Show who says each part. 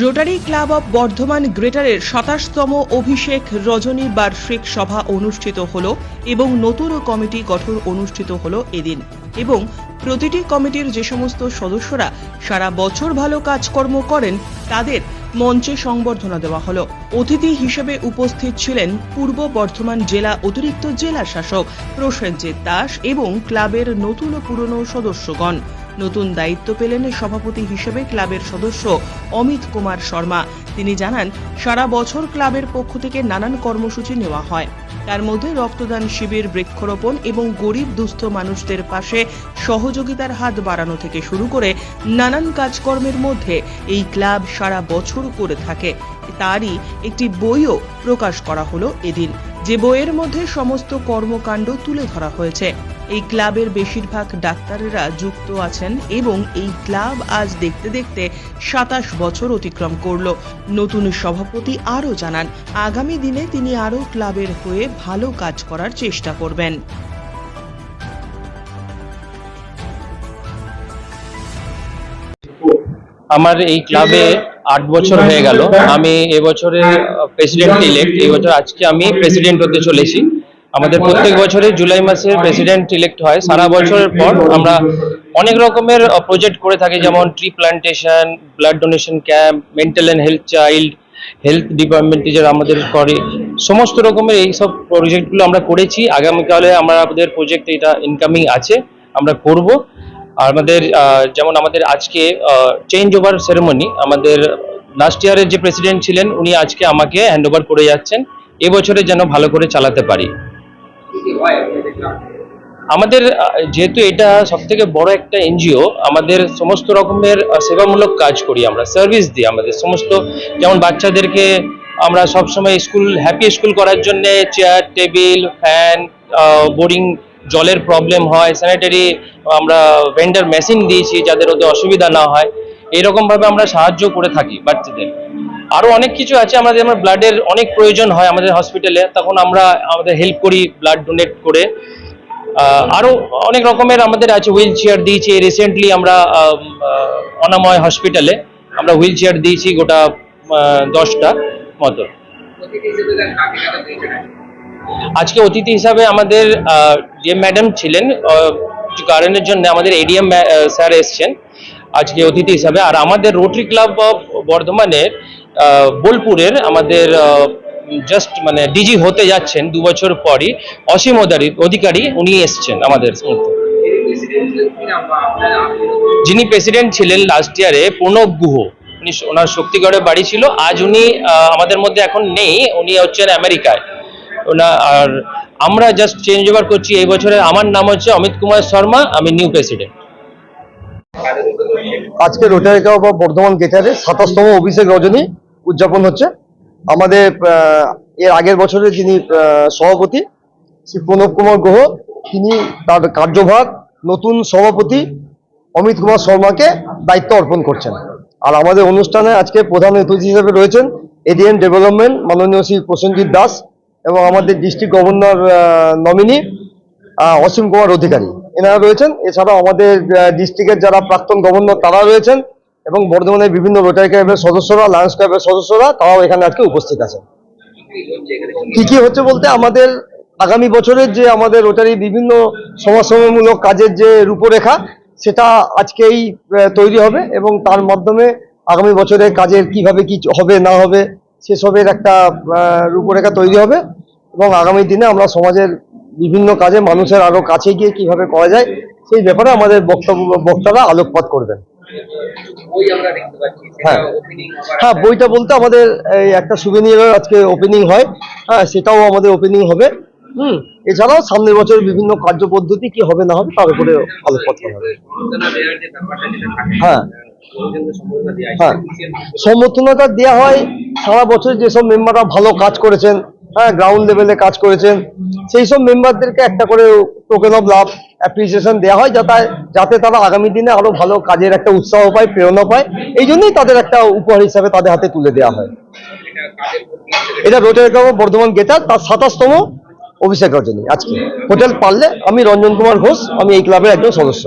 Speaker 1: Rotary club of Bardhaman গ্রেটারের সাতাশতম অভিষেক রজনী বার্ষিক সভা অনুষ্ঠিত হল এবং নতুন কমিটি গঠন অনুষ্ঠিত হল এদিন। এবং প্রতিটি কমিটির যে সমস্ত সদস্যরা সারা বছর ভালো কাজকর্ম করেন, তাদের মঞ্চে সংবর্ধনা দেওয়া হলো। অতিথি হিসেবে উপস্থিত ছিলেন পূর্ব বর্ধমান জেলা অতিরিক্ত জেলা শাসক প্রসেনজিৎ দাস এবং ক্লাবের নতুন ও পুরনো সদস্যগণ। নতুন দায়িত্ব পেলেন সভাপতি হিসেবে ক্লাবের সদস্য অমিত কুমার শর্মা। তিনি জানান, সারা বছর ক্লাবের পক্ষ থেকে নানান কর্মসূচি নেওয়া হয়। তার মধ্যে রক্তদান শিবির, বৃক্ষরোপণ এবং গরিব দুস্থ মানুষদের পাশে সহযোগিতার হাত বাড়ানো থেকে শুরু করে নানান কাজকর্মের মধ্যে এই ক্লাব সারা বছর করে থাকে। তারই একটি বইও প্রকাশ করা হলো এদিন। যে বইয়ের মধ্যে সমস্ত কর্মকাণ্ড তুলে ধরা হয়েছে। এই ক্লাবের বেশিরভাগ ডাক্তারেরা যুক্ত আছেন এবং এই ক্লাব আজ দেখতে দেখতে সাতাশ বছর অতিক্রম করল। নতুন সভাপতি আরও জানান, আগামী দিনে তিনি আরও ক্লাবের হয়ে ভালো কাজ করার চেষ্টা করবেন।
Speaker 2: আমার এই ক্লাবে আট বছর হয়ে গেল। আমি এবছরের প্রেসিডেন্ট ইলেক্ট এই বছর আজকে আমি প্রেসিডেন্ট হতে চলেছি। আমাদের প্রত্যেক বছরে জুলাই মাসে প্রেসিডেন্ট ইলেক্ট হয়। সারা বছরের পর আমরা অনেক রকমের প্রজেক্ট করে থাকি, যেমন tree plantation blood donation camp mental and health child health ডিপার্টমেন্টে যারা আমাদের করে, সমস্ত রকমের এই সব প্রজেক্টগুলো আমরা করেছি। আগামীকালে আমরা আমাদের প্রজেক্ট এটা ইনকামিং আছে, আমরা করব। আর আমাদের যেমন আমাদের আজকে চেঞ্জ ওভার সেরেমনি আমাদের লাস্ট ইয়ারের যে প্রেসিডেন্ট ছিলেন, উনি আজকে আমাকে হ্যান্ড ওভার করে যাচ্ছেন। এবছরে যেন ভালো করে চালাতে পারি। আমাদের যেহেতু এটা সব থেকে বড় একটা এনজিও, আমাদের সমস্ত রকমের সেবামূলক কাজ করি আমরা সার্ভিস দিই আমাদের সমস্ত, যেমন বাচ্চাদেরকে আমরা সবসময় স্কুল হ্যাপি স্কুল করার জন্য চেয়ার টেবিল ফ্যান বোরিং জলের প্রবলেম হয় স্যানিটারি আমরা ভেন্ডার মেশিন দিয়েছি যাদের ওদের অসুবিধা না হয় এরকম ভাবে আমরা সাহায্য করে থাকি বাচ্চাদের। আরও অনেক কিছু আছে আমাদের যেমন ব্লাডের অনেক প্রয়োজন হয় আমাদের হসপিটালে তখন আমরা আমাদের হেল্প করি ব্লাড ডোনেট করে। আহ, আরও অনেক রকমের আমাদের আছে হুইল চেয়ার দিয়েছি রিসেন্টলি আমরা অনাময় হসপিটালে আমরা হুইল চেয়ার দিয়েছি গোটা দশটা মতো। আজকে অতিথি হিসাবে আমাদের যে ম্যাডাম ছিলেন কারণের জন্য আমাদের এডিএম স্যার এসছেন। আজকে অতিথি হিসাবে আর আমাদের রোটারি ক্লাব অফ বর্ধমানের বোলপুরের আমাদের জাস্ট মানে ডিজি হতে যাচ্ছেন দু বছর পরই, অসীম অধিকারী উনি এসছেন আমাদের যিনি প্রেসিডেন্ট ছিলেন লাস্ট ইয়ারে প্রণব গুহ, উনি ওনার শক্তিগড়ে বাড়ি ছিল, আজ উনি আমাদের মধ্যে এখন নেই, উনি হচ্ছেন আমেরিকায়। ওনা, আর আমরা জাস্ট চেঞ্জ ওভার করছি, এই বছরে আমার নাম হচ্ছে অমিত কুমার শর্মা, আমি নিউ প্রেসিডেন্ট
Speaker 3: আজকে রোটারি ক্লাব অফ বর্ধমান গেটারে সাতাশতম অভিষেক রজনী উদযাপন হচ্ছে। আমাদের এর আগের বছরে যিনি সভাপতি, শ্রী প্রণব কুমার গ্রহ তিনি তার কার্যভার নতুন সভাপতি অমিত কুমার শর্মাকে দায়িত্ব অর্পণ করছেন। আর আমাদের অনুষ্ঠানে আজকে প্রধান অতিথি হিসেবে রয়েছেন এডিএন ডেভেলপমেন্ট মাননীয় শ্রী প্রসেনজিৎ দাস এবং আমাদের district governor nominee Asim Kumar Adhikari. এনারা রয়েছেন। এছাড়াও আমাদের ডিস্ট্রিক্টের যারা প্রাক্তন গভর্নর, তারা রয়েছেন। এবং বর্ধমানের বিভিন্ন রোটারি ক্লাবের সদস্যরা লায়ন্স ক্লাবের সদস্যরা তারাও এখানে আজকে উপস্থিত আছেন। কি কি হচ্ছে বলতে আমাদের আগামী বছরের যে আমাদের রোটারি বিভিন্ন সমাজসেবামূলক কাজের যে রূপরেখা, সেটা আজকেই তৈরি হবে এবং তার মাধ্যমে আগামী বছরে কাজের কীভাবে কি হবে, না হবে, সেসবের একটা রূপরেখা তৈরি হবে এবং আগামী দিনে আমরা সমাজের বিভিন্ন কাজে মানুষের আরও কাছে গিয়ে কীভাবে করা যায়, সেই ব্যাপারে আমাদের বক্তব্য বক্তারা আলোকপাত করবেন। হ্যাঁ। হ্যাঁ বইটা বলতে আমাদের এই একটা সুবিনিয়ারের আজকে ওপেনিং হয়। হ্যাঁ সেটাও আমাদের ওপেনিং হবে। হুম এছাড়াও সামনের বছর বিভিন্ন কার্যপদ্ধতি কি হবে না হবে তার উপরে আলোকপাত হবে। হ্যাঁ। হ্যাঁ। সমর্থনতা দেওয়া হয় সারা বছর যেসব মেম্বাররা ভালো কাজ করেছেন হ্যাঁ গ্রাউন্ড লেভেলে কাজ করেছেন সেই সব মেম্বারদেরকে একটা করে টোকেন অফ লাভ অ্যাপ্রিসিয়েশন দেওয়া হয় যাতে যাতে তারা আগামী দিনে আরও ভালো কাজের একটা উৎসাহ পায়, প্রেরণা পায়। এই জন্যই তাদের একটা উপহার হিসাবে তাদের হাতে তুলে দেওয়া হয়। এটা রোটারি ক্লাব বর্ধমান গেটার তার সাতাশতম অভিষেক রজনী। আজকে হোটেল পারলে আমি রঞ্জন কুমার ঘোষ, আমি এই ক্লাবের একজন সদস্য।